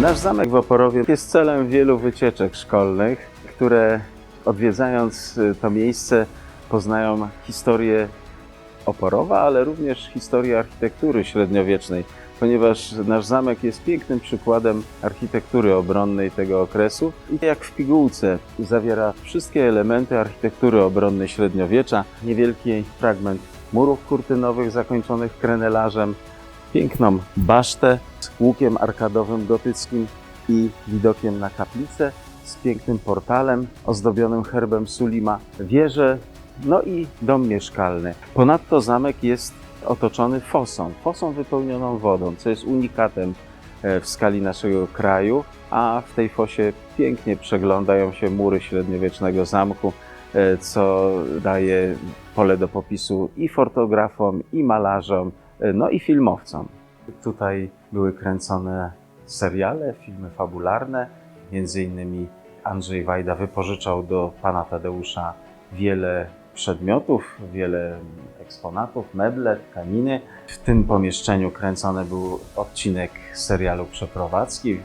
Nasz zamek w Oporowie jest celem wielu wycieczek szkolnych, które odwiedzając y, to miejsce poznają historię Oporowa, ale również historię architektury średniowiecznej, ponieważ nasz zamek jest pięknym przykładem architektury obronnej tego okresu i jak w pigułce zawiera wszystkie elementy architektury obronnej średniowiecza. Niewielki fragment murów kurtynowych zakończonych krenelarzem, piękną basztę z łukiem arkadowym gotyckim i widokiem na kaplicę, z pięknym portalem ozdobionym herbem Sulima, wieże, no i dom mieszkalny. Ponadto zamek jest otoczony fosą, fosą wypełnioną wodą, co jest unikatem e, w skali naszego kraju, a w tej fosie pięknie przeglądają się mury średniowiecznego zamku, e, co daje pole do popisu i fotografom, i malarzom, no i filmowcom. Tutaj były kręcone seriale, filmy fabularne. Między innymi Andrzej Wajda wypożyczał do pana Tadeusza wiele przedmiotów, wiele eksponatów, meble, tkaniny. W tym pomieszczeniu kręcony był odcinek serialu Przeprowadzki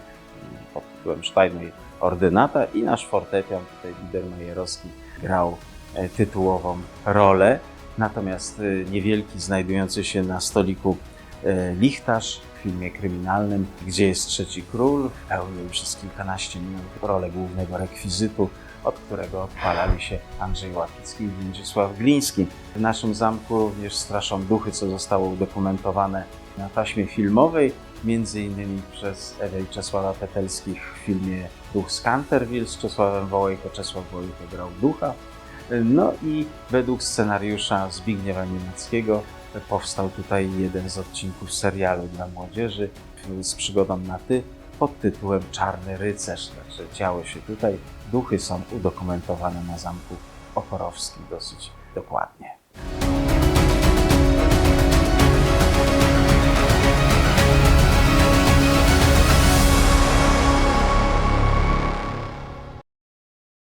pod tytułem Sztajnej Ordynata i nasz fortepian, tutaj Biedermajerowski, grał e, tytułową rolę. Natomiast e, niewielki, znajdujący się na stoliku e, lichtarz w filmie kryminalnym, gdzie jest trzeci król, pełnił przez kilkanaście minut rolę głównego rekwizytu, od którego odpalali się Andrzej Łapicki i Mieczysław Gliński. W naszym zamku również straszą duchy, co zostało udokumentowane na taśmie filmowej, między innymi przez Ewę i Czesława Petelskich w filmie Duch z Canterville z Czesławem Wołejko. Czesław Wołejko grał ducha. No i według scenariusza Zbigniewa Niemackiego powstał tutaj jeden z odcinków serialu dla młodzieży z przygodą na ty pod tytułem Czarny Rycerz. Także działo się tutaj. Duchy są udokumentowane na zamku oporowskim dosyć dokładnie.